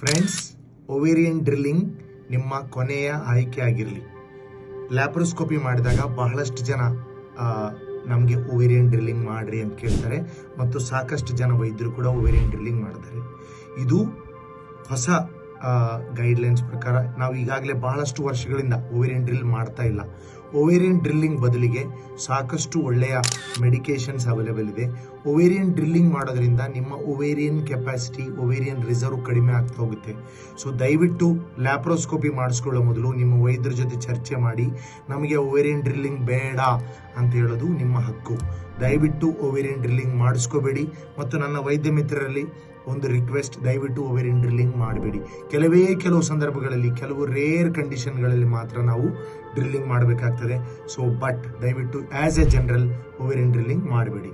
Friends ovarian drilling ನಿಮ್ಮ ಕೊನೆಯ ಆಯ್ಕೆ ಆಗಿರಲಿ ಲ್ಯಾಪ್ರೋಸ್ಕೋಪಿ ಮಾಡಿದಾಗ ಬಹಳಷ್ಟು ಜನ ನಮಗೆ ಓವೇರಿಯನ್ ಡ್ರಿಲ್ಲಿಂಗ್ ಮಾಡ್ರಿ ಅಂತ ಕೇಳ್ತಾರೆ ಮತ್ತು ಸಾಕಷ್ಟು ಜನ ವೈದ್ಯರು ಕೂಡ ಓವೇರಿಯನ್ ಡ್ರಿಲ್ಲಿಂಗ್ ಮಾಡ್ತಾರೆ. ಇದು ಹೊಸ ಗೈಡ್ಲೈನ್ಸ್ ಪ್ರಕಾರ ನಾವು ಈಗಾಗಲೇ ಬಹಳಷ್ಟು ವರ್ಷಗಳಿಂದ ಓವೇರಿಯನ್ ಡ್ರಿಲ್ ಮಾಡ್ತಾ ಇಲ್ಲ. ಓವೇರಿಯನ್ ಡ್ರಿಲ್ಲಿಂಗ್ ಬದಲಿಗೆ ಸಾಕಷ್ಟು ಒಳ್ಳೆಯ ಮೆಡಿಕೇಶನ್ಸ್ ಅವೈಲೇಬಲ್ ಇದೆ. ಓವೇರಿಯನ್ ಡ್ರಿಲ್ಲಿಂಗ್ ಮಾಡೋದ್ರಿಂದ ನಿಮ್ಮ ಓವೇರಿಯನ್ ಕೆಪಾಸಿಟಿ ಓವೇರಿಯನ್ ರಿಸರ್ವ್ ಕಡಿಮೆ ಆಗ್ತಾ ಹೋಗುತ್ತೆ. ಸೊ ದಯವಿಟ್ಟು ಲ್ಯಾಪ್ರೋಸ್ಕೋಪಿ ಮಾಡಿಸ್ಕೊಳ್ಳೋ ಮೊದಲು ನಿಮ್ಮ ವೈದ್ಯರ ಜೊತೆ ಚರ್ಚೆ ಮಾಡಿ, ನಮಗೆ ಓವೇರಿಯನ್ ಡ್ರಿಲ್ಲಿಂಗ್ ಬೇಡ ಅಂತ ಹೇಳೋದು ನಿಮ್ಮ ಹಕ್ಕು. ದಯವಿಟ್ಟು ಓವೇರಿಯನ್ ಡ್ರಿಲ್ಲಿಂಗ್ ಮಾಡಿಸ್ಕೋಬೇಡಿ ಮತ್ತು ನನ್ನ ವೈದ್ಯ ಮಿತ್ರರಲ್ಲಿ ಒಂದು ರಿಕ್ವೆಸ್ಟ್, ದಯವಿಟ್ಟು ಓವೇರಿಯನ್ ಡ್ರಿಲ್ಲಿಂಗ್ ಮಾಡಬೇಡಿ. ಕೆಲವೇ ಕೆಲವು ಸಂದರ್ಭಗಳಲ್ಲಿ, ಕೆಲವು ರೇರ್ ಕಂಡೀಷನ್ಗಳಲ್ಲಿ ಮಾತ್ರ ನಾವು ಡ್ರಿಲ್ಲಿಂಗ್ ಮಾಡಬೇಕಾಗ್ತದೆ. ಸೊ ಬಟ್ ದಯವಿಟ್ಟು as a general ovarian drilling ಮಾಡಬೇಡಿ.